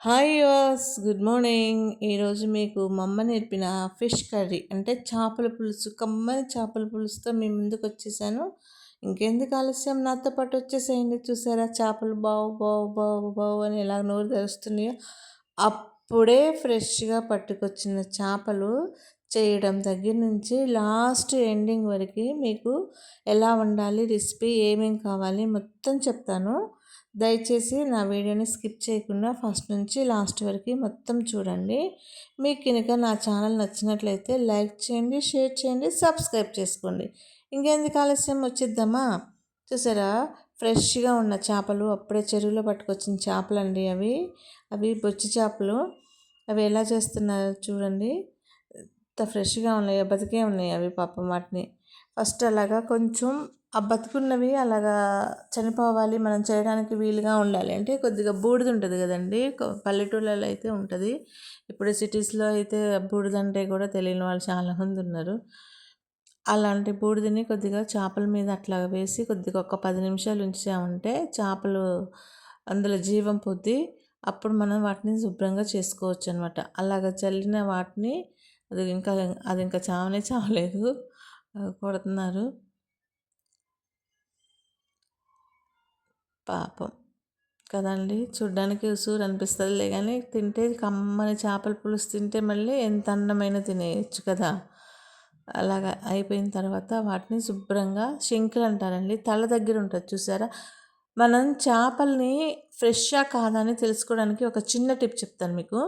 Hi yours good morning. ఈరోజు మీకు మమ్మ నేర్పిన ఫిష్ కర్రీ అంటే చేపల పులుసు కమ్మని చేపల పులుసుతో మీ ముందుకు వచ్చేసాను. ఇంకెందుకు ఆలస్యం? నాతో పాటు వచ్చేసేయండి. చూసారా? చేపలు బావు బావు బావు బావు అని ఎలా నోరు తెరుస్తున్నాయో. అప్పుడే ఫ్రెష్గా పట్టుకొచ్చిన చేపలు చేయడం దగ్గర నుంచి లాస్ట్ ఎండింగ్ వరకు మీకు ఎలా ఉండాలి రెసిపీ ఏమేమి కావాలి మొత్తం చెప్తాను. దయచేసి నా వీడియోని స్కిప్ చేయకుండా ఫస్ట్ నుంచి లాస్ట్ వరకు మొత్తం చూడండి. మీకు కనుక నా ఛానల్ నచ్చినట్లయితే లైక్ చేయండి షేర్ చేయండి సబ్స్క్రైబ్ చేసుకోండి. ఇంకెందుకు ఆలస్యం? వచ్చిద్దామా? చూసారా? ఫ్రెష్గా ఉన్న చేపలు అప్పుడే చెరువులో పట్టుకొచ్చిన చేపలు అండి అవి. అవి బొచ్చి చేపలు. అవి ఎలా చేస్తున్నారో చూడండి. ఎంత ఫ్రెష్గా ఉన్నాయి బతికే ఉన్నాయి అవి పాపం వాటిని. ఫస్ట్ అలాగా కొంచెం ఆ బతుకున్నవి అలాగా చనిపోవాలి మనం చేయడానికి వీలుగా ఉండాలి. అంటే కొద్దిగా బూడిద ఉంటుంది కదండి పల్లెటూళ్ళలో అయితే ఉంటుంది. ఇప్పుడు సిటీస్లో అయితే బూడిద అంటే కూడా తెలియని వాళ్ళు చాలామంది ఉన్నారు. అలాంటి బూడిదని కొద్దిగా చేపల మీద అట్లా వేసి కొద్దిగా ఒక పది నిమిషాలు ఉంచామంటే చేపలు అందులో జీవం పొద్ది అప్పుడు మనం వాటిని శుభ్రంగా చేసుకోవచ్చు అనమాట అలాగ చల్లిన వాటిని అది ఇంకా అది ఇంకా చావనే చావలేదు. కొడుతున్నారు. పాపం. కదండి? చూడ్డానికి ఉసూరు అనిపిస్తుందిలే కానీ తింటే కమ్మని చేపల పులుసు తింటే మళ్ళీ ఎంత అన్నమైన తినేయచ్చు కదా? అలాగా అయిపోయిన తర్వాత వాటిని శుభ్రంగా శంకులు అంటారండి. తల దగ్గర ఉంటుంది చూసారా? మనం చేపల్ని ఫ్రెష్గా కాదా అని తెలుసుకోవడానికి ఒక చిన్న టిప్ చెప్తాను మీకు.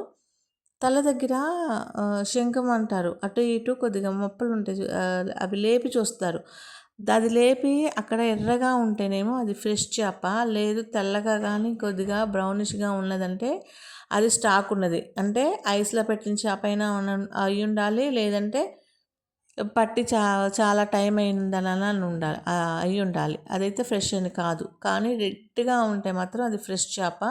తల దగ్గర శంఖం అంటారు. అటు ఇటు కొద్దిగా మొప్పలు ఉంటాయి అవి లేపి చూస్తారు. అది లేపి అక్కడ ఎర్రగా ఉంటేనేమో అది ఫ్రెష్ చేప లేదు తెల్లగా కానీ కొద్దిగా బ్రౌనిష్గా ఉన్నదంటే అది స్టాక్ ఉన్నది. అంటే ఐస్లో పెట్టిన చేప అయినా ఉన్న అయి ఉండాలి లేదంటే పట్టి చా చాలా టైం అయిందని ఉండాలి అయి ఉండాలి. అదైతే ఫ్రెష్ అని కాదు. కానీ రెడ్గా ఉంటే మాత్రం అది ఫ్రెష్ చేప.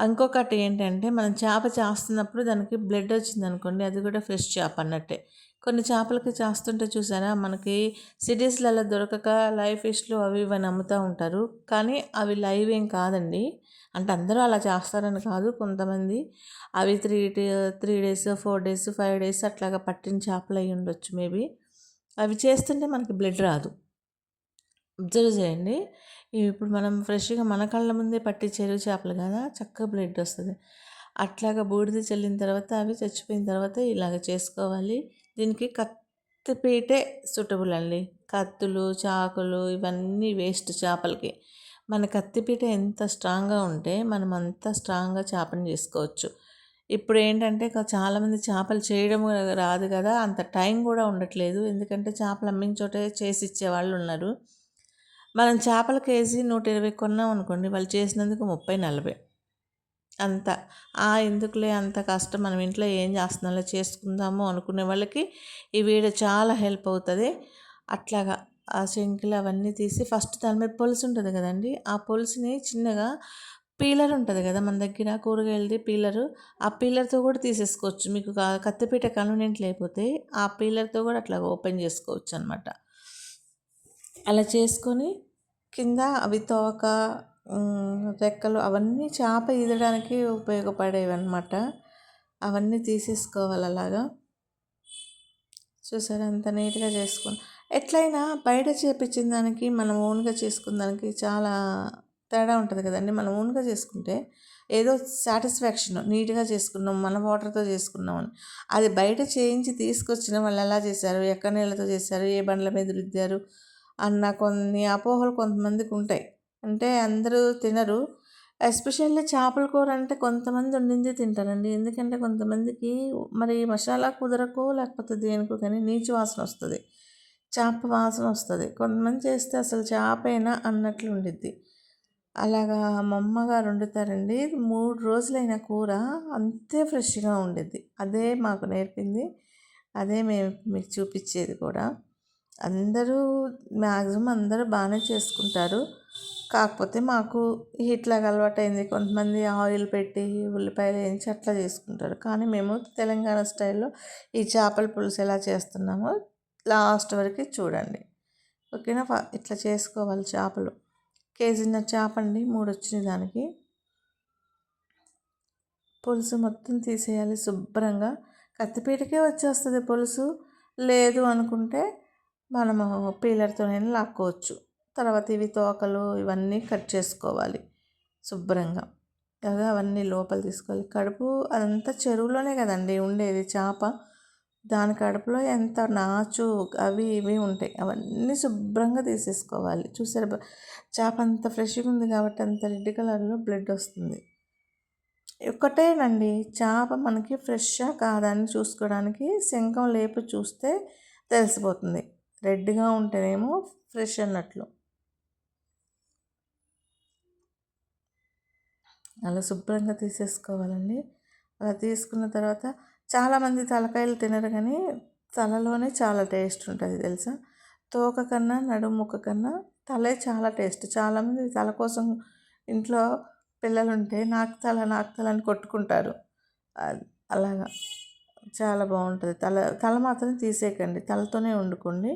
ఇంకొకటి ఏంటంటే మనం చేప చేస్తున్నప్పుడు దానికి బ్లడ్ వచ్చింది అనుకోండి అది కూడా ఫ్రెష్ చేప అన్నట్టే. కొన్ని చేపలకి చేస్తుంటే చూసారా మనకి సిటీస్లలో దొరకక లైవ్ ఫిష్లు అవి ఇవి అమ్ముతూ ఉంటారు. కానీ అవి లైవ్ ఏం కాదండి. అంటే అందరూ అలా చేస్తారని కాదు. కొంతమంది అవి three three days four days five days అట్లాగా పట్టిన చేపలు అయి ఉండొచ్చు మేబీ. అవి చేస్తుంటే మనకి బ్లడ్ రాదు. అబ్జర్వ్ చేయండి. ఇప్పుడు మనం ఫ్రెష్గా మన కళ్ళ ముందే పట్టి చెరువు చేపలు కదా చక్కగా బ్లడ్ వస్తుంది. అట్లాగా బూడిద చల్లిన తర్వాత అవి చచ్చిపోయిన తర్వాత ఇలాగ చేసుకోవాలి. దీనికి కత్తిపీటే సూటబుల్ అండి. కత్తులు చాకులు ఇవన్నీ వేస్ట్ చేపలకి. మన కత్తిపీట ఎంత స్ట్రాంగ్గా ఉంటే మనం అంత స్ట్రాంగ్గా చేపని చేసుకోవచ్చు. ఇప్పుడు ఏంటంటే చాలామంది చేపలు చేయడం రాదు కదా అంత టైం కూడా ఉండట్లేదు. ఎందుకంటే చేపలు అమ్మించోటే చేసి ఇచ్చే వాళ్ళు ఉన్నారు. మనం చేపల కేజీ నూట ఇరవై కొన్నాం అనుకోండి వాళ్ళు చేసినందుకు ముప్పై నలభై. అంత. ఆ ఎందుకులే అంత కష్టం మనం ఇంట్లో ఏం చేస్తున్నాలో చేసుకుందాము అనుకునే వాళ్ళకి ఈ వీడియో చాలా హెల్ప్ అవుతుంది. అట్లాగా ఆ శంకులు అవన్నీ తీసి ఫస్ట్ దాని మీద పొలుసు ఉంటుంది కదండి ఆ పొలుసుని చిన్నగా పీలర్ ఉంటుంది కదా మన దగ్గర కూరగాయలది పీలరు. ఆ పీలర్తో కూడా తీసేసుకోవచ్చు. మీకు కత్తిపీట కన్వీనియంట్ లేకపోతే ఆ పీలర్తో కూడా అట్లా ఓపెన్ చేసుకోవచ్చు అనమాట అలా చేసుకొని కింద అవి తోక రెక్కలు అవన్నీ చేప ఈదడానికి ఉపయోగపడేవి అనమాట అవన్నీ తీసేసుకోవాలి అలాగా. చూసారు? అంత నీట్గా చేసుకుని ఎట్లయినా బయట చేపించిన దానికి మనం ఓన్గా చేసుకున్న దానికి చాలా తేడా ఉంటుంది కదండి. మనం ఓన్గా చేసుకుంటే ఏదో సాటిస్ఫాక్షన్ నీట్గా చేసుకున్నాం మన వాటర్తో చేసుకున్నాం. అని అది బయట చేయించి తీసుకొచ్చిన వాళ్ళు ఎలా చేశారు? ఎక్కడ నీళ్ళతో చేశారు? ఏ బండ్ల మీద రుద్దారు? అన్న కొన్ని అపోహలు కొంతమందికి ఉంటాయి అంటే అందరూ తినరు. ఎస్పెషల్లీ చేపల కూర అంటే కొంతమంది వండింది తింటారండి. ఎందుకంటే కొంతమందికి మరి మసాలా కుదరకు లేకపోతే దేనికో కానీ నీచు వాసన వస్తుంది. చేప వాసన వస్తుంది. కొంతమంది చేస్తే అసలు చేపైనా అన్నట్లు ఉండిద్ది. అలాగా మా అమ్మగారు వండుతారండి. మూడు రోజులైన కూర అంతే ఫ్రెష్గా ఉండిద్ది. అదే మాకు నేర్పింది. అదే మేము మీకు చూపించేది కూడా. అందరూ మ్యాక్సిమం అందరూ బాగానే చేసుకుంటారు. కాకపోతే మాకు ఇట్లాగ అలవాటైంది. కొంతమంది ఆయిల్ పెట్టి ఉల్లిపాయలు వేయించి అట్లా చేసుకుంటారు. కానీ మేము తెలంగాణ స్టైల్లో ఈ చేపల పులుసు ఎలా చేస్తున్నామో లాస్ట్ వరకు చూడండి. ఓకేనా? ఇట్లా చేసుకోవాలి చేపలు. కేజీన చేప అండి మూడు వచ్చిన దానికి. పులుసు మొత్తం తీసేయాలి శుభ్రంగా. కత్తిపీటకే వచ్చేస్తుంది పులుసు. లేదు అనుకుంటే మనము పీలర్తోనే లాక్కోవచ్చు. తర్వాత ఇవి తోకలు ఇవన్నీ కట్ చేసుకోవాలి శుభ్రంగా. అలాగా అవన్నీ లోపల తీసుకోవాలి. కడుపు అదంతా చెరువులోనే కదండి ఉండేది. చేప దాని కడుపులో ఎంత నాచు అవి ఇవి ఉంటాయి. అవన్నీ శుభ్రంగా తీసేసుకోవాలి. చూసారు చేప అంత ఫ్రెష్గా ఉంది కాబట్టి అంత రెడ్ కలర్లో బ్లడ్ వస్తుంది. ఒక్కటేనండి చేప మనకి ఫ్రెష్గా కాదని చూసుకోవడానికి శంఖం లేపు చూస్తే తెలిసిపోతుంది. రెడ్గా ఉంటేనేమో ఫ్రెష్ అన్నట్లు. అలా శుభ్రంగా తీసేసుకోవాలండి. అలా తీసుకున్న తర్వాత చాలామంది తలకాయలు తినరు కానీ తలలోనే చాలా టేస్ట్ ఉంటుంది తెలుసా? తోక కన్నా నడుముక కన్నా తలే చాలా టేస్ట్. చాలామంది తల కోసం ఇంట్లో పిల్లలు ఉంటే నాకు తల నాకు తల అని కొట్టుకుంటారు. అలాగా. చాలా బాగుంటుంది. తల తల మాత్రం తీసేయకండి. తలతోనే వండుకోండి.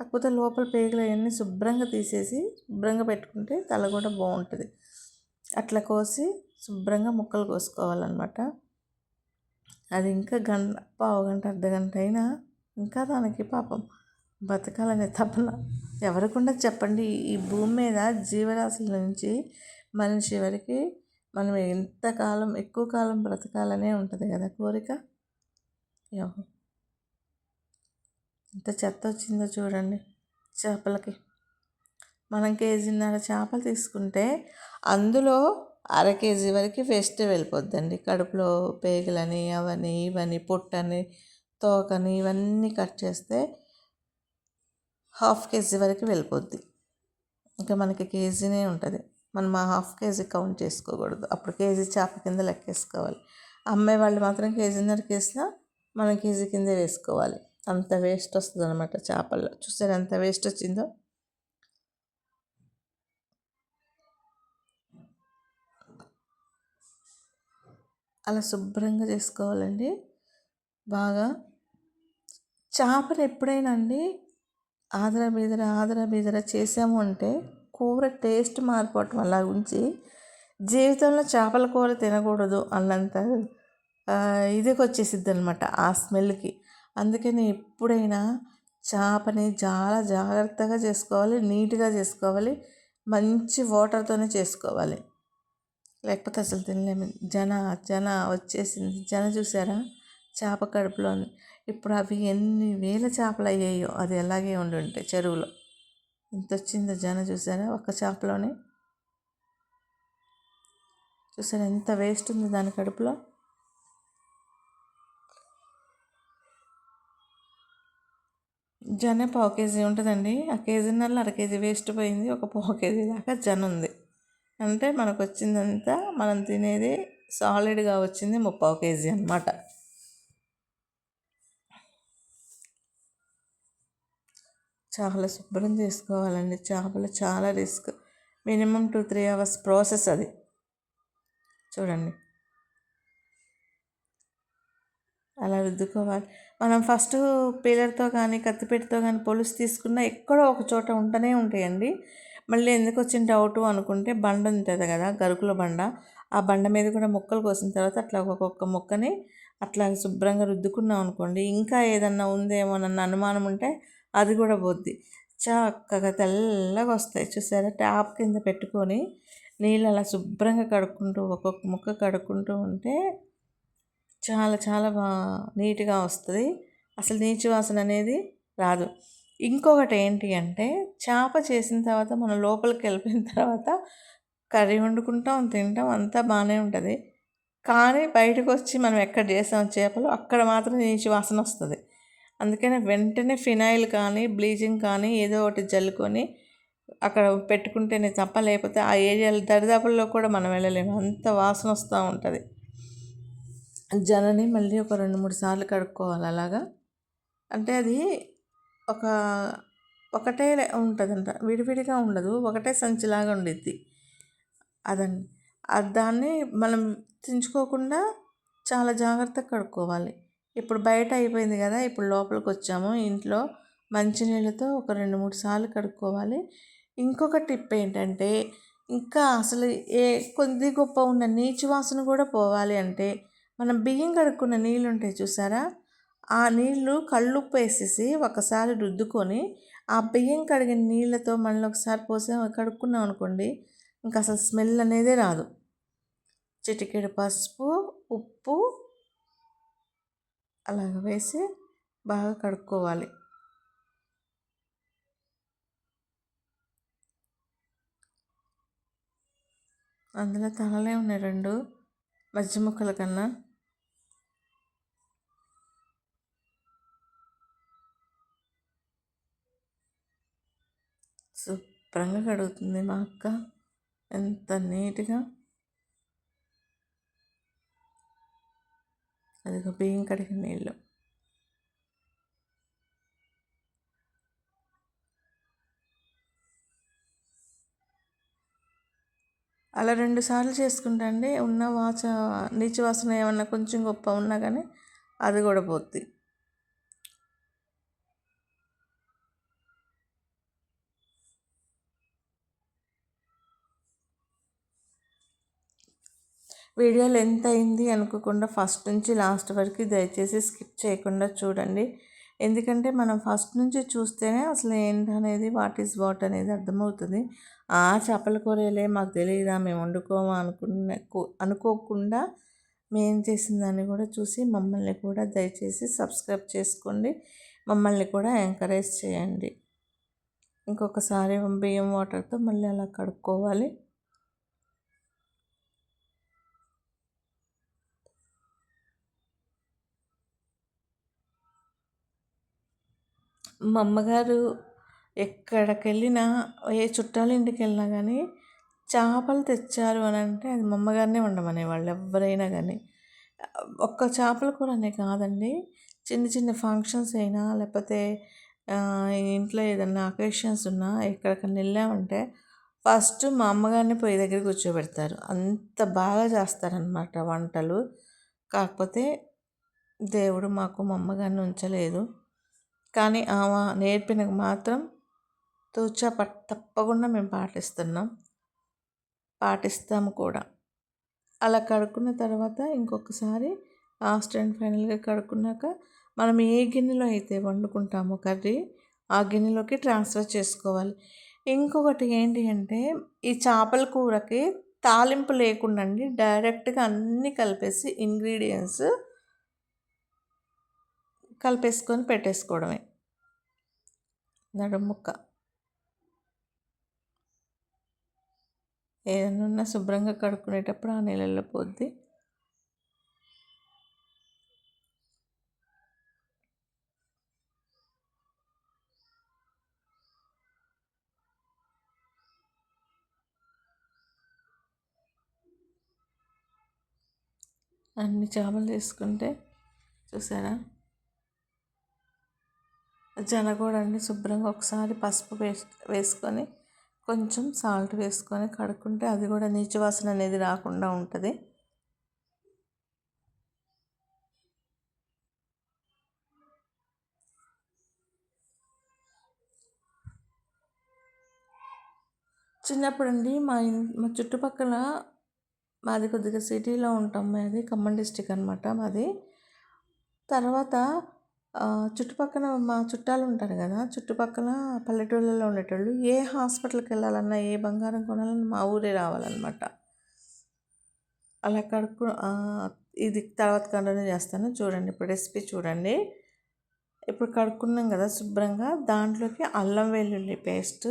కాకపోతే లోపల పేగులు అవన్నీ శుభ్రంగా తీసేసి శుభ్రంగా పెట్టుకుంటే తల కూడా బాగుంటుంది. అట్లా కోసి శుభ్రంగా ముక్కలు కోసుకోవాలన్నమాట. అది ఇంకా గంట పావు గంట అర్ధ గంట అయినా ఇంకా దానికి పాపం బతకాలనే తపన. ఎవరికుండా చెప్పండి. ఈ భూమి మీద జీవరాశుల నుంచి మనిషి వరకు మనం ఎంతకాలం ఎక్కువ కాలం బ్రతకాలనే ఉంటుంది కదా కోరిక? ఎంత చెత్త వచ్చిందో చూడండి చేపలకి. మనం కేజీన్నర చేపలు తీసుకుంటే అందులో అర కేజీ వరకు వేస్ట్ వెళ్ళిపోద్దండి. కడుపులో పేగులని అవని ఇవని పొట్టని తోకని ఇవన్నీ కట్ చేస్తే హాఫ్ కేజీ వరకు వెళ్ళిపోద్ది. ఇంకా మనకి కేజీనే ఉంటుంది. మనం ఆ హాఫ్ కేజీ కౌంట్ చేసుకోకూడదు. అప్పుడు కేజీ చేప కింద లెక్కేసుకోవాలి. అమ్మే వాళ్ళు మాత్రం కేజీన్నరకి వేసినా మనం కేజీ కిందే వేసుకోవాలి. అంత వేస్ట్ వస్తుంది అనమాట చేపల్లో. చూసారు ఎంత వేస్ట్ వచ్చిందో? అలా శుభ్రంగా చేసుకోవాలండి. బాగా చేపలు ఎప్పుడైనా అండి ఆదర బీదర ఆదర బీదర చేసాము అంటే కూర టేస్ట్ మారిపోవటం అలా ఉంచి జీవితంలో చేపల కూర తినకూడదు అన్నంత ఇదికి వచ్చేసిద్ది అనమాట ఆ స్మెల్కి. అందుకని ఎప్పుడైనా చేపని చాలా జాగ్రత్తగా చేసుకోవాలి నీట్గా చేసుకోవాలి మంచి వాటర్తోనే చేసుకోవాలి. లేకపోతే అసలు తినలేము. జన జన వచ్చేసింది. జన చూసారా? చేప కడుపులో ఇప్పుడు అవి ఎన్ని వేల చేపలు అయ్యాయో అది అలాగే ఉండి ఉంటాయి చెరువులో. ఎంత వచ్చిందో జన చూసారా? ఒక్క చేపలోనే. చూసారా? ఎంత వేస్ట్ ఉంది దాని కడుపులో? జన పావు కేజీ ఉంటుందండి. ఆ కేజీన్నర అర కేజీ వేస్ట్ పోయింది. ఒక పావు కేజీ దాకా జన ఉంది. అంటే మనకు వచ్చిందంతా మనం తినేది సాలిడ్గా వచ్చింది ముప్పావు కేజీ అనమాట చాలా శుభ్రం చేసుకోవాలండి. చేపలు చాలా risk. Minimum two three hours process అది. చూడండి. అలా రుద్దుకోవాలి. మనం ఫస్ట్ పీలర్తో కానీ కత్తిపెట్టితో కానీ పొలుసు తీసుకున్న ఎక్కడో ఒక చోట ఉంటూనే ఉంటాయండి. మళ్ళీ ఎందుకు వచ్చిన డౌట్ అనుకుంటే బండ ఉంటుంది కదా గరుకుల బండ. ఆ బండ మీద కూడా మొక్కలు కోసిన తర్వాత అట్లా ఒక్కొక్క ముక్కని అట్లా శుభ్రంగా రుద్దుకున్నాం అనుకోండి ఇంకా ఏదన్నా ఉందేమో నన్ను అనుమానం ఉంటే అది కూడా పోద్ది. చక్కగా తెల్లగా వస్తాయి. చూసారా? ట్యాప్ కింద పెట్టుకొని నీళ్ళు అలా శుభ్రంగా కడుక్కుంటూ ఒక్కొక్క ముక్క కడుక్కుంటూ ఉంటే చాలా చాలా బా నీట్గా వస్తుంది. అసలు నీచు వాసన అనేది రాదు. ఇంకొకటి ఏంటి అంటే చేప చేసిన తర్వాత మనం లోపలికి వెళ్ళిపోయిన తర్వాత కర్రీ వండుకుంటాం తింటాం అంతా బాగానే ఉంటుంది. కానీ బయటకు వచ్చి మనం ఎక్కడ చేసాం చేపలు అక్కడ మాత్రం నీచు వాసన వస్తుంది. అందుకనే వెంటనే ఫినాయిల్ కానీ బ్లీచింగ్ కానీ ఏదో ఒకటి జల్లుకొని అక్కడ పెట్టుకుంటేనే తప్ప లేకపోతే ఆ ఏరియాలో దరిదాపుల్లో కూడా మనం వెళ్ళలేము. అంత వాసన వస్తూ ఉంటుంది. జనని మళ్ళీ ఒక రెండు మూడు సార్లు కడుక్కోవాలి అలాగా? అంటే అది ఒక ఒకటే ఉంటుందంట. విడివిడిగా ఉండదు. ఒకటే సంచిలాగా ఉండిద్ది. అదండి. దాన్ని మనం తెంచుకోకుండా చాలా జాగ్రత్తగా కడుక్కోవాలి. ఇప్పుడు బయట అయిపోయింది కదా ఇప్పుడు లోపలికి వచ్చాము. ఇంట్లో మంచినీళ్ళతో ఒక రెండు మూడు సార్లు కడుక్కోవాలి. ఇంకొక టిప్ ఏంటంటే ఇంకా అసలు ఏ కొద్ది గొప్ప ఉన్న నీచు వాసన కూడా పోవాలి అంటే మనం బియ్యం కడుక్కున్న నీళ్ళు ఉంటాయి చూసారా? ఆ నీళ్ళు కళ్ళుప్పు వేసేసి ఒకసారి రుద్దుకొని ఆ బియ్యం కడిగిన నీళ్ళతో మళ్ళీ ఒకసారి పోసి కడుక్కున్నాం అనుకోండి ఇంకా అసలు స్మెల్ అనేదే రాదు. చిటికెడు పసుపు ఉప్పు అలాగ వేసి బాగా కడుక్కోవాలి. అందులో తలలే ఉన్నాయి రెండు మధ్య ముక్కల కన్నా. శుభ్రంగా కడుగుతుంది మా అక్క. ఎంత నీట్గా. అదిగో బియ్యం కడిగిన నీళ్ళు. అలా రెండు సార్లు చేసుకుంటా అండి ఉన్న వాచ నీచు వాసన ఏమన్నా కొంచెం గొప్ప ఉన్నా కానీ అది కూడా పోద్ది. వీడియోలు ఎంత అయింది అనుకోకుండా ఫస్ట్ నుంచి లాస్ట్ వరకు దయచేసి స్కిప్ చేయకుండా చూడండి. ఎందుకంటే మనం ఫస్ట్ నుంచి చూస్తేనే అసలు ఏంటనేది వాట్ ఈస్ వాట్ అనేది అర్థమవుతుంది. ఆ చేపల కూరలే మాకు తెలియదా మేము వండుకోమా అనుకున్న అనుకోకుండా మేము చేసిన దాన్ని కూడా చూసి మమ్మల్ని కూడా దయచేసి సబ్స్క్రైబ్ చేసుకోండి. మమ్మల్ని కూడా ఎంకరేజ్ చేయండి. ఇంకొకసారి బియ్యం వాటర్తో మళ్ళీ అలా కడుక్కోవాలి. మా అమ్మగారు ఎక్కడికి వెళ్ళినా ఏ చుట్టాల ఇంటికి వెళ్ళినా కానీ చేపలు తెచ్చారు అని అంటే అది మా అమ్మగారినే వండమనేవాళ్ళు ఎవరైనా కానీ ఒక్క చేపల కూరనే కాదండి. చిన్న చిన్న ఫంక్షన్స్ అయినా లేకపోతే ఇంట్లో ఏదన్నా అకేషన్స్ ఉన్నా ఎక్కడికన్నా వెళ్ళామంటే ఫస్ట్ మా అమ్మగారిని పొయ్యి దగ్గర కూర్చోబెడతారు. అంత బాగా చేస్తారనమాట వంటలు. కాకపోతే దేవుడు మాకు మా అమ్మగారిని ఉంచలేదు. కానీ ఆమె నేర్పిన మాత్రం తూచా తప్పకుండా మేము పాటిస్తున్నాం. పాటిస్తాము కూడా. అలా కడుక్కున్న తర్వాత ఇంకొకసారి లాస్ట్ అండ్ ఫైనల్గా కడుక్కున్నాక మనం ఏ గిన్నెలో అయితే వండుకుంటామో కర్రీ ఆ గిన్నెలోకి ట్రాన్స్ఫర్ చేసుకోవాలి. ఇంకొకటి ఏంటి అంటే ఈ చేపల కూరకి తాలింపు లేకుండా అండి డైరెక్ట్గా అన్నీ కలిపేసి ఇంగ్రీడియంట్స్ కలిపేసుకొని పెట్టేసుకోవడమే. నడుము ఏదన్నా శుభ్రంగా కడుక్కునేటప్పుడు ఆ నీళ్ళల్లో పోద్ది. అన్ని చేపలు తీసుకుంటే చూసారా? జనగూడండి శుభ్రంగా ఒకసారి పసుపు వేసి వేసుకొని కొంచెం సాల్ట్ వేసుకొని కడుక్కుంటే అది కూడా నీచు వాసన అనేది రాకుండా ఉంటుంది. చిన్నప్పుడు అండి మా మా చుట్టుపక్కల మాది కొద్దిగా సిటీలో ఉంటాం. మాది ఖమ్మం డిస్టిక్ అనమాట మాది. తర్వాత చుట్టుపక్కల మా చుట్టాలు ఉంటారు కదా చుట్టుపక్కల పల్లెటూళ్ళలో ఉండేటోళ్ళు ఏ హాస్పిటల్కి వెళ్ళాలన్నా ఏ బంగారం కొనాలన్నా మా ఊరే రావాలన్నమాట. అలా కడుక్కు ఇది తర్వాత కంటిన్యూ చేస్తాను. చూడండి ఇప్పుడు రెసిపీ చూడండి. ఇప్పుడు కడుక్కున్నాం కదా శుభ్రంగా దాంట్లోకి అల్లం వెల్లుల్లి పేస్ట్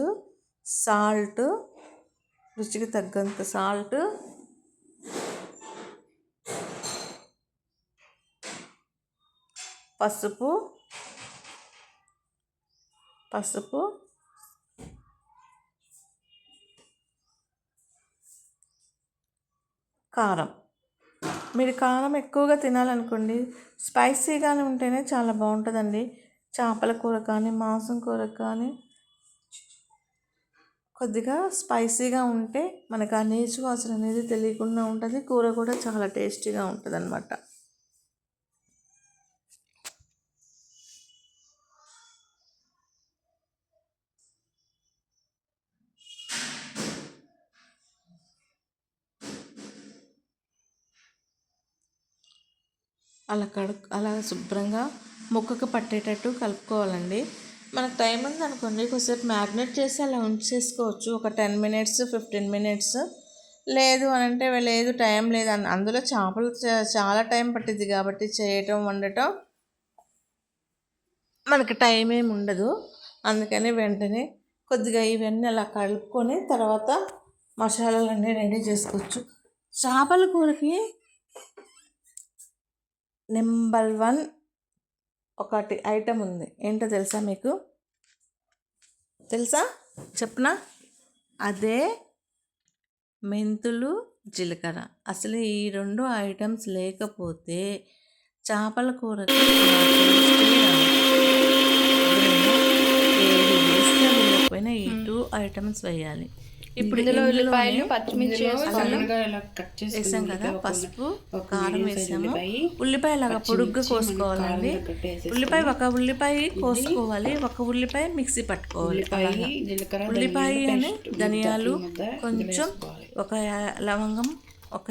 సాల్ట్ రుచికి తగ్గంత సాల్ట్ పసుపు పసుపు కారం. మీరు కారం ఎక్కువగా తినాలనుకోండి స్పైసీగానే ఉంటేనే చాలా బాగుంటుందండి. చేపల కూర కానీ మాంసం కూర కానీ కొద్దిగా స్పైసీగా ఉంటే మనకు ఆ నీచు వాసన అనేది తెలియకుండా ఉంటుంది కూర కూడా చాలా టేస్టీగా ఉంటుంది అనమాట అలా కడు అలా శుభ్రంగా ముక్కకు పట్టేటట్టు కలుపుకోవాలండి. మనకు టైం ఉంది అనుకోండి కొద్దిసేపు మ్యాగ్నెట్ చేసి అలా ఉంచేసుకోవచ్చు. ఒక టెన్ మినిట్స్ ఫిఫ్టీన్ మినిట్స్. లేదు అని అంటే లేదు టైం లేదు అన్- అందులో చేపలు చాలా టైం పట్టింది కాబట్టి చేయటం వండటం మనకి టైం ఏమి ఉండదు. అందుకని వెంటనే కొద్దిగా ఇవన్నీ అలా కలుపుకొని తర్వాత మసాలాలన్నీ రెడీ చేసుకోవచ్చు. చేపల కూరకి నెంబర్ వన్ ఒకటి ఐటమ్ ఉంది. ఏంటో తెలుసా మీకు? తెలుసా? చెప్పనా? అదే మెంతులు జీలకర్ర. అసలు ఈ రెండు ఐటమ్స్ లేకపోతే చేపల కూరకి వేయకపోయినా ఈ టూ ఐటమ్స్ వేయాలి. ఇప్పుడు ఇందులో ఉల్లిపాయలు పచ్చిమిర్చి వేసాం కదా పసుపు కారం వేసాము. ఉల్లిపాయ, లాగా పొడుగ్గా కోసుకోవాలండి. ఉల్లిపాయ ఒక ఉల్లిపాయ కోసుకోవాలి ఒక ఉల్లిపాయ మిక్సీ పట్టుకోవాలి ఉల్లిపాయ అని ధనియాలు కొంచెం. ఒక లవంగం ఒక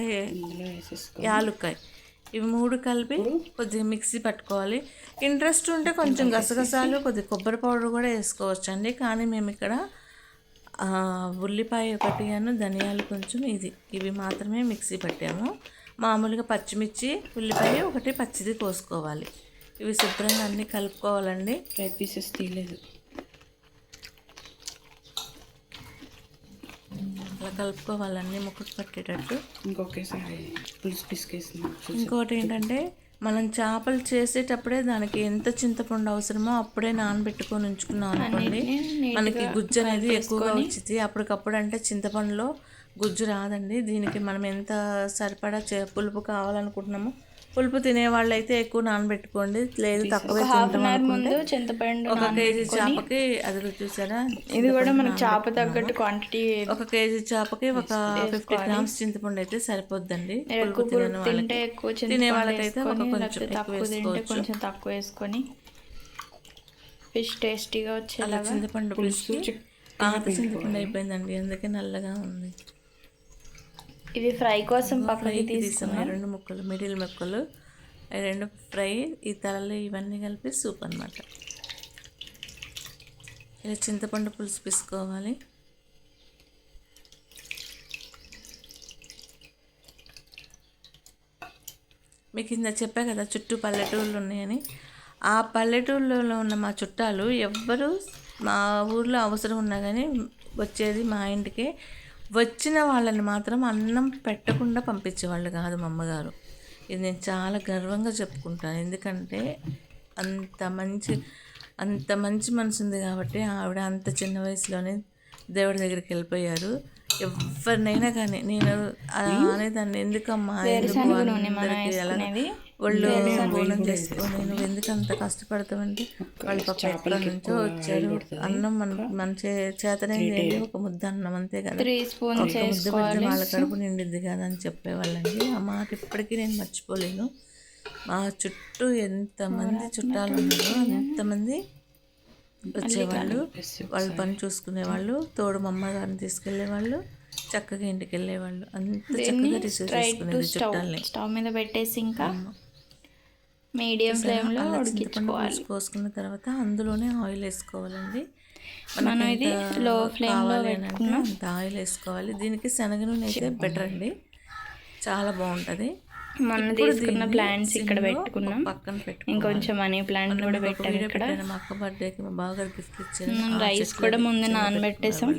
యాలుక్కాయ. ఇవి మూడు కలిపి కొద్దిగా మిక్సీ పట్టుకోవాలి. ఇంట్రెస్ట్ ఉంటే కొంచెం గసగసాలు కొద్దిగా కొబ్బరి పౌడర్ కూడా వేసుకోవచ్చు అండి కానీ మేము ఇక్కడ ఉల్లిపాయ ఒకటి అను ధనియాలు కొంచెం ఇది. ఇవి మాత్రమే మిక్సీ పట్టాము. మామూలుగా పచ్చిమిర్చి ఉల్లిపాయ ఒకటి పచ్చిది కోసుకోవాలి. ఇవి శుభ్రంగా అన్నీ కలుపుకోవాలండి. ఫ్రై పీసెస్ తీయలేదు. అలా కలుపుకోవాలన్నీ ముక్కకు పట్టేటట్టు. ఇంకొకేసారి పులుసు పిసికేసిన ఇంకోటి ఏంటంటే మనం చేపలు చేసేటప్పుడే దానికి ఎంత చింతపండు అవసరమో అప్పుడే నానబెట్టుకొని ఉంచుకున్నాం అనుకోండి. మనకి గుజ్జు అనేది ఎక్కువగా వచ్చింది అప్పటికప్పుడు అంటే చింతపండులో గుజ్జు రాదండి. దీనికి మనం ఎంత సరిపడా చే పులుపు కావాలనుకుంటున్నామో పులుపు తినే వాళ్ళు అయితే ఎక్కువ నానబెట్టుకోండి. లేదు తక్కువే అనుకుంటే. ముందు చింతపండు ఒక కేజీ చేపకి అది చూసారా? ఇది కూడా మనకు చేప తగ్గట్టు క్వాంటిటీ ఒక కేజీ చేపకి ఒక ఫిఫ్టీ గ్రామ్స్ చింతపండు అయితే సరిపోద్దండి. పులుపు వాళ్ళకి. ఎక్కువ తినే చింతపండు వాళ్ళకైతే ఒక కొంచెం ఎక్కువ తక్కువ తింటే కొంచెం తక్కువ వేసుకొని ఫిష్ టేస్టీగా అలా వచ్చేలాగా చింతపండు పాత చింతపండు అయిపోయిందండి అందుకే నల్లగా ఉంది. ఇవి ఫ్రై కోసం పక్కకి తీసుకున్నాం. రెండు ముక్కలు మిడిల్ ముక్కలు రెండు ఫ్రై ఈ తలలు ఇవన్నీ కలిపి సూప్ అన్నమాట. ఇలా చింతపండు పులుసు పిసుకోవాలి. మీకు కింద చెప్పా కదా చుట్టూ పల్లెటూళ్ళు ఉన్నాయని. ఆ పల్లెటూళ్ళలో ఉన్న మా చుట్టాలు ఎవ్వరు మా ఊర్లో అవసరం ఉన్నా కానీ వచ్చేది మా ఇంటికి. వచ్చిన వాళ్ళని మాత్రం అన్నం పెట్టకుండా పంపించేవాళ్ళు కాదు మా అమ్మగారు. ఇది నేను చాలా గర్వంగా చెప్పుకుంటాను. ఎందుకంటే అంత మంచి అంత మంచి మనసు ఉంది కాబట్టి ఆవిడ అంత చిన్న వయసులోనే దేవుడి దగ్గరికి వెళ్ళిపోయారు. ఎవరినైనా కానీ నేను అనేదాన్ని. ఎందుకమ్మా? ఒళ్ళు బోనం చేసుకొని నువ్వు ఎందుకు అంత కష్టపడతావంటే వాళ్ళ పక్క ఎక్కడి నుంచో వచ్చారు. అన్నం మన మన చేతనైంది ఒక ముద్ద అన్నం అంతే కదా. ఒక ముద్ద పెడితే వాళ్ళ కడుపు నిండిద్ది కదా అని చెప్పేవాళ్ళండి. ఆ మాట ఇప్పటికీ నేను మర్చిపోలేను. మా చుట్టూ ఎంతమంది చుట్టాలు ఉన్నారో అంతమంది వచ్చేవాళ్ళు. వాళ్ళ పని చూసుకునేవాళ్ళు తోడు మా అమ్మగారిని తీసుకెళ్ళేవాళ్ళు చక్కగా ఇంటికి వెళ్ళేవాళ్ళు అంత చక్కగా రిసీవ్ చేసుకునేది చుట్టాలని. స్టవ్ మీద పెట్టేసి ఇంకా మీడియం ఫ్లేమ్లో ఉడికించుకోవాలి. పోసుకున్న తర్వాత అందులోనే ఆయిల్ వేసుకోవాలండి. మనం ఇది లో ఫ్లేమ్లో అంత ఆయిల్ వేసుకోవాలి. దీనికి శనగ నూనె అయితే బెటర్ అండి. చాలా బాగుంటుంది. మొన్న తీసుకున్న ప్లాంట్స్ ఇక్కడ పెట్టుకున్నాం. పక్కన పెట్టుకుని ఇంకొంచెం మనీ ప్లాంట్ కూడా పెట్టాం ఇక్కడ. పెట్టాను. ఆ రైస్ కూడా ముందు నానబెట్టేసాం.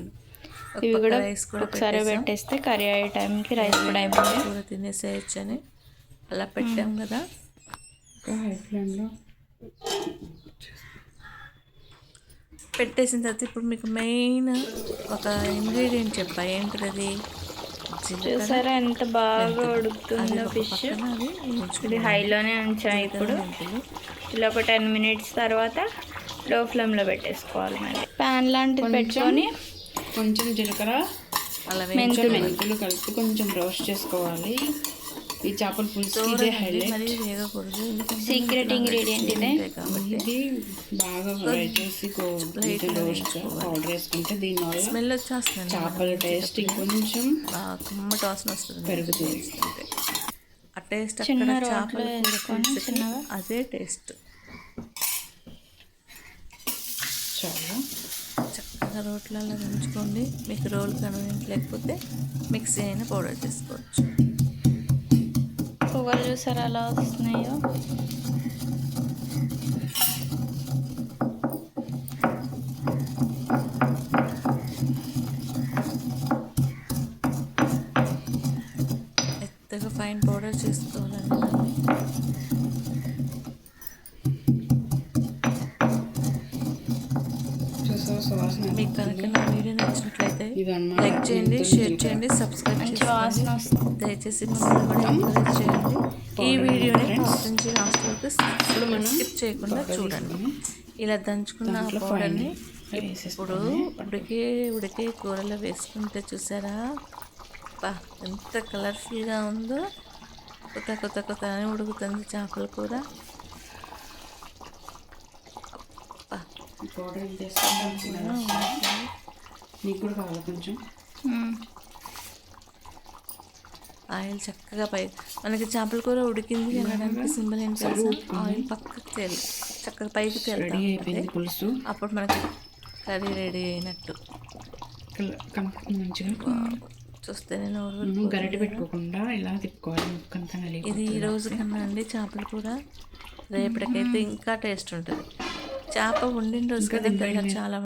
ఇవి కూడా రైస్ కూడా ఒకసారి పెట్టేసాం. పెట్టేస్తే కర్రీ అయ్యే టైంకి రైస్ కూడా అయిపోయింది. కూర తినేసేయచ్చు అని అలా పెట్టాం కదా. పెట్టేసిన తర్వాత ఇప్పుడు మీకు మెయిన్ ఒక ఇంగ్రీడియంట్ చెప్పా. ఏంటిది? చూసారా ఎంత బాగా ఉడుకుతుందో ఫిష్. ఇది హైలోనే ఉంచాం ఇప్పుడు. మెంతులు. ఇలా ఒక టెన్ మినిట్స్ తర్వాత లో ఫ్లేమ్లో పెట్టేసుకోవాలి మళ్ళీ. ప్యాన్ లాంటిది పెట్టుకొని కొంచెం జీలకర్ర అలా కొంచెం మెంతులు. కలిపి కొంచెం రోస్ట్ చేసుకోవాలి. ఈ చేపల పులుసు ఇదే హైలైట్ సీక్రెట్ ఇంగ్రీడియంట్ ఇదే? ఇది బాగా ఫ్రై చేసి రోస్ట్ పౌడర్ వేసుకుంటే దీనివల్ల స్మెల్ వచ్చేస్తుందండి చేపల టేస్ట్ ఇంకొంచెం వాసన వస్తుంది పెరుగుతుంది. ఆ టేస్ట్ అక్కడ చేపల. అదే టేస్ట్ చాలా. చక్కగా రోట్లలో దంచుకోండి. మీకు రోల్ కన్వీనియంట్ లేకపోతే మిక్సీ అయినా పౌడర్ చేసుకోవచ్చు. పువ్వులు చూసారు ఎలా వస్తున్నాయో? ఎత్తగా ఫైన్ పౌడర్ చేసుకోవాలండి నచ్చినట్లయితే లైక్ చేయండి షేర్. చేయండి సబ్స్క్రైబ్ వస్తుంది. దయచేసి మమ్మల్ని కూడా ఎంకరేజ్ చేయండి. ఈ వీడియోని. ఫస్ట్ నుంచి లాస్ట్ వరకు ఇప్పుడు మనం స్కిప్ చేయకుండా చూడండి. ఇలా దంచుకున్న పౌడర్ని ఇప్పుడు ఉడికే ఉడికే కూరలో వేసుకుంటే చూసారా? బా ఎంత కలర్ఫుల్గా ఉందో. కొత్త కొత్త కొత్త అని ఉడుకుతుంది చేపల కూర. పౌడర్. నీకు కూడా కావాలి కొంచెం. ఆయిల్ చక్కగా పై మనకి చేపల కూర ఉడికింది అనడానికి సింబల్ ఏంటి తెలుసా? ఆయిల్ పక్కకు తేలి చక్కగా పైకి రెడీ. అయిపోయింది పులుసు. అప్పుడు మనకి కర్రీ రెడీ అయినట్టు. మంచిగా చూస్తేనే నోరు గరిటె పెట్టుకోకుండా ఇలా తిప్పుకోవాలి. ముక్కంతా ఇది ఈ రోజు కన్నా అండి చేపల కూర. రేపటికైతే ఇంకా టేస్ట్ ఉంటుంది. చేప వండిన రోజు కదా. చాలా